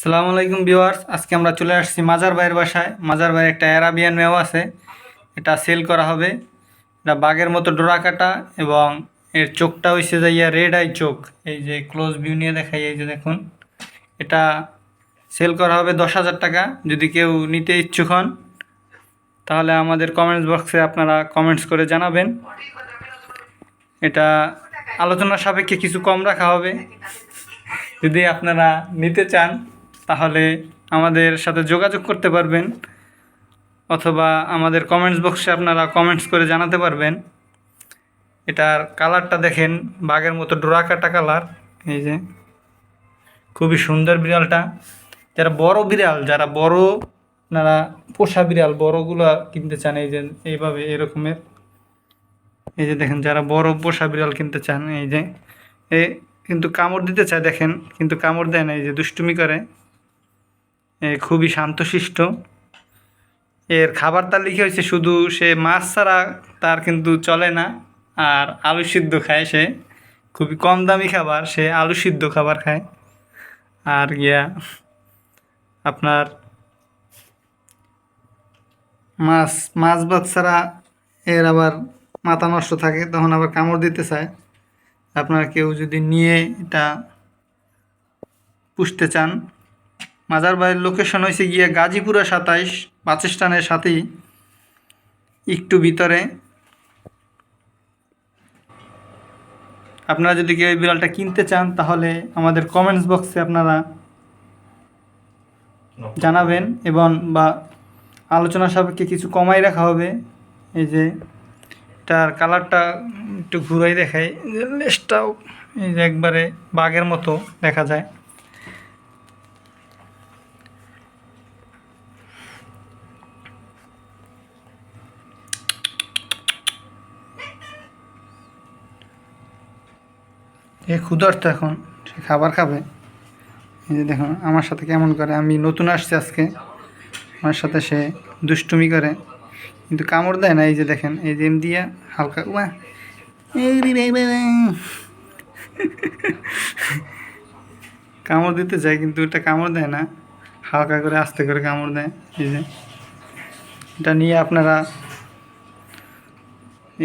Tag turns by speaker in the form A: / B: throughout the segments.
A: সালামু আলাইকুম ভিউয়ার্স, আজকে আমরা চলে আসছি মাজার ভাইয়ের বাসায়। মাজার ভাইয়ের একটা অ্যারাবিয়ান মেও আছে, এটা সেল করা হবে। এটা বাঘের মতো ডোরা কাটা এবং এর চোখটা হয়েছে যাইয়া রেড আই চোখ। এই যে ক্লোজ ভিউ নিয়ে দেখাই, এই যে দেখুন। এটা সেল করা হবে দশ হাজার টাকা। যদি কেউ নিতে ইচ্ছুক হন, তাহলে আমাদের কমেন্টস বক্সে আপনারা কমেন্টস করে জানাবেন। এটা আলোচনা সাপেক্ষে কিছু কম রাখা হবে। যদি আপনারা নিতে চান তাহলে আমাদের সাথে যোগাযোগ করতে পারবেন অথবা আমাদের কমেন্টস বক্সে আপনারা কমেন্টস করে জানাতে পারবেন। এটার কালারটা দেখেন, বাঘের মতো ডোরা কাটা কালার এই যে। খুবই সুন্দর বিড়ালটা। যারা বড় বিড়াল, যারা বড় আপনারা পোষা বিড়াল, বড়গুলো কিনতে চান, এই যে এইভাবে এরকমের। এই যে দেখেন, যারা বড় পোষা বিড়াল কিনতে চান, এই যে। এ কিন্তু কামড় দিতে চায়, দেখেন, কিন্তু কামড় দেয় না, এই যে দুষ্টুমি করে। খুবই শান্তশিষ্ট। এর খাবার তালিকা হয়েছে শুধু সে মাছ ছাড়া তার কিন্তু চলে না, আর আলু সিদ্ধ খায় সে। খুবই কম দামি খাবার, সে আলু সিদ্ধ খাবার খায়। আর গিয়া আপনার মাছ মাছ ভাত ছাড়া এর আবার মাথা নষ্ট থাকে, তখন আবার কামড় দিতে চায়। আপনারা কেউ যদি নিয়ে এটা পুষতে চান মাজার বাড়ির লোকেশন হয়েছে গিয়ে গাজীপুরা সাতাইশ বাস স্ট্যান্ডের সাথেই একটু ভিতরে। আপনারা যদি কেউ এই বিড়ালটা কিনতে চান তাহলে আমাদের কমেন্টস বক্সে আপনারা জানাবেন এবং বা আলোচনা সাপেক্ষে কিছু কমাই রাখা হবে। এই যে তার কালারটা একটু ঘুরাই দেখাই। লেসটাও এই যে একবারে বাঘের মতো দেখা যায়। এ ক্ষুধার্ত এখন, সে খাবার খাবে। এই যে দেখুন, আমার সাথে কেমন করে, আমি নতুন আসছি আজকে। আমার সাথে সে দুষ্টুমি করে, কিন্তু কামড় দেয় না, এই যে দেখেন, এই যে এম দিয়া হালকা, উয়া। কামড় দিতে চায় কিন্তু এটা কামড় দেয় না। হালকা করে, আস্তে করে কামড় দেয়, এই যে। এটা নিয়ে আপনারা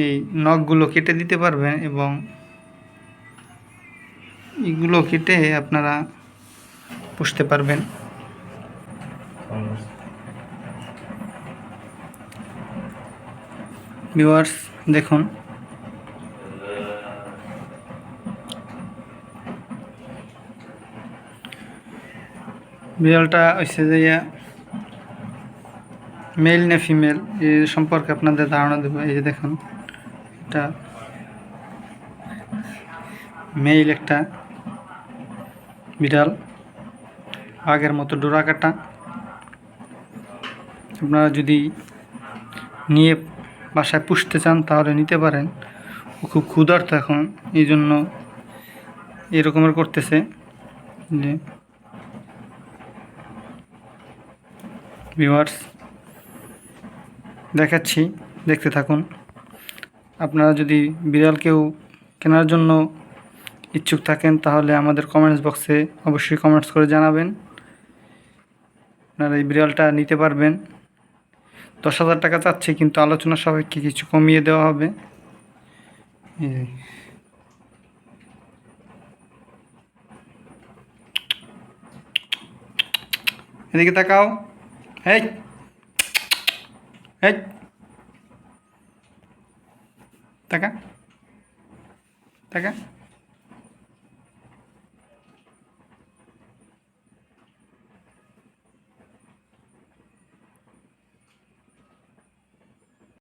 A: এই নখগুলো কেটে দিতে পারবেন এবং এগুলো কেটে আপনারা পুষতে পারবেন। ভিউয়ার্স, দেখুন। বিড়ালটা হচ্ছে যে মেল না ফিমেল এ সম্পর্কে আপনাদের ধারণা দেবো। এই যে দেখুন, এটা মেইল একটা বিড়াল, আগের মতো ডোরা কাটা। আপনারা যদি নিয়ে বাসায় পুষতে চান তাহলে নিতে পারেন। ও খুব ক্ষুধার্ত এখন, এই জন্য এরকমের করতেছে যে ভিউয়ার্স দেখাচ্ছি, দেখতে থাকুন। আপনারা যদি বিড়াল কেউ কেনার জন্য ইচ্ছুক থাকেন, তাহলে আমাদের কমেন্টস বক্সে অবশ্যই কমেন্টস করে জানাবেন। আপনারা এই বিড়ালটা নিতে পারবেন। দশ হাজার টাকা চাচ্ছে, কিন্তু আলোচনা সাপেক্ষে কিছু কমিয়ে দেওয়া হবে। এদিকে তাকাও। এই এই, তাকা তাকা।